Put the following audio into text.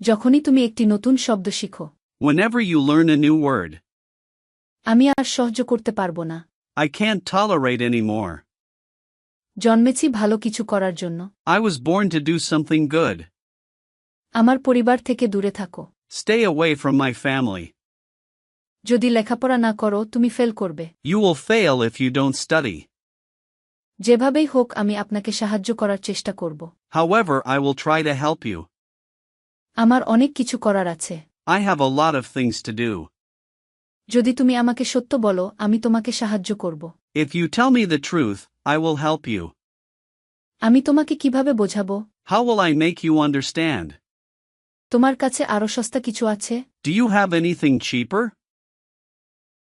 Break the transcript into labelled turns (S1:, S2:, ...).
S1: যখনই তুমি একটি নতুন শব্দ শিখো
S2: Whenever you learn a new word,
S1: আমি আর সহ্য করতে পারব না
S2: I can't tolerate anymore.
S1: জন্মেছি ভালো কিছু করার জন্য
S2: I was born to do something good.
S1: আমার পরিবার থেকে দূরে থাকো
S2: Stay away from my family.
S1: যদি লেখাপড়া না করো তুমি ফেল করবে
S2: You will fail if you don't study.
S1: যেভাবেই হোক আমি আপনাকে সাহায্য করার চেষ্টা করব
S2: However, I will try to help you.
S1: আমার অনেক কিছু করার আছে। যদি তুমি আমাকে সত্য বলো আমি তোমাকে সাহায্য করব। আমি তোমাকে কীভাবে বোঝাবো? তোমার কাছে আরও সস্তা কিছু আছে?
S2: Do you have anything cheaper?